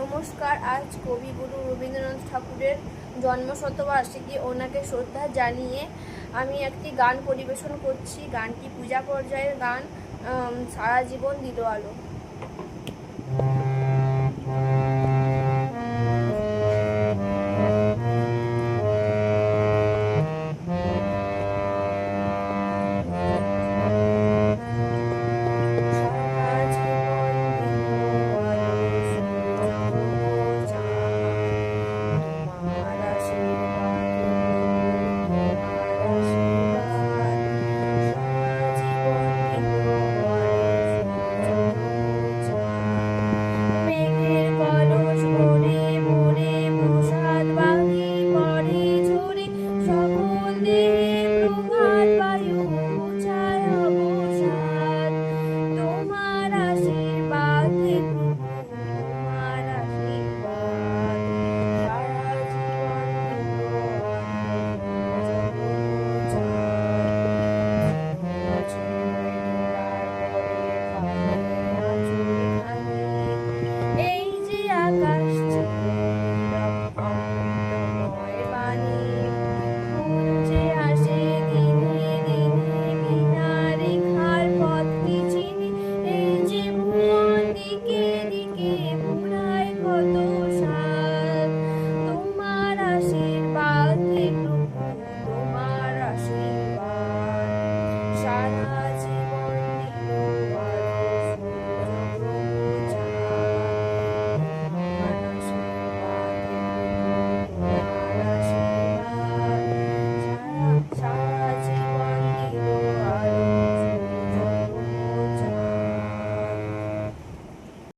নমস্কার, আজ কবিগুরু রবীন্দ্রনাথ ঠাকুরের জন্মশতবার্ষিকী। ওনাকে শ্রদ্ধা জানিয়ে আমি একটি গান পরিবেশন করছি। গানটি পূজা পর্যায়ের গান সারা জীবন দিল আলো। Bye. Dream.